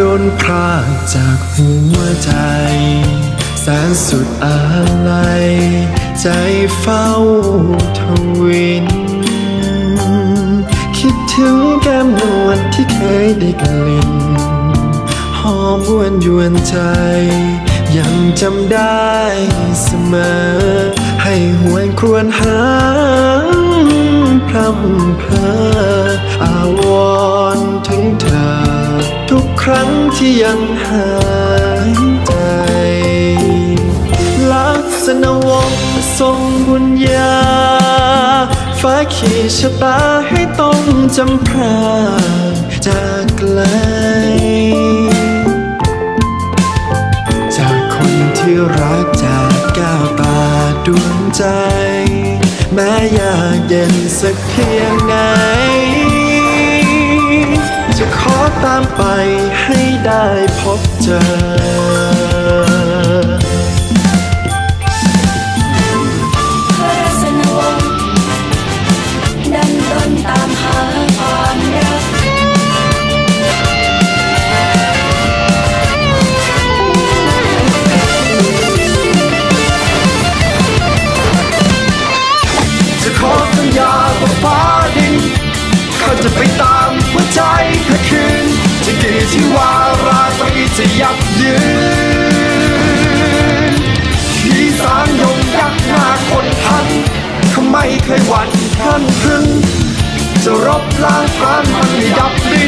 โดนพราจากหัวใจ แสนสุดอะไรใจเฝ้าทวิน คิดถึงแก้มนวลที่เคยได้กลิ่น หอมวนยวนใจ ยังจำได้เสมอ ให้หวนครวญหาพรำเพออ ที่ยังหายใจ ลักษณะวงศ์ทรงบุญญา ฟ้าขีดชะตาให้ต้องจำพรากจากไกล จากคนที่รักจากแก้วตาดวงใจ แม้ยากเย็นสักเพียงไหน ขอตามไปให้ได้พบเจอพระนวงศ์ดันดนตามหาความรักจะขอสัญญาว่าฟ้าดินเขาจะไปตามหัวใจเธอคืน จะกี่ที่ว่าราตรีจะยับยืนที่สามยงยักษ์หน้าคนทันเขาไม่เคยหวั่นท่านพึ่งจะรบล้างพรานมันให้ดับดิน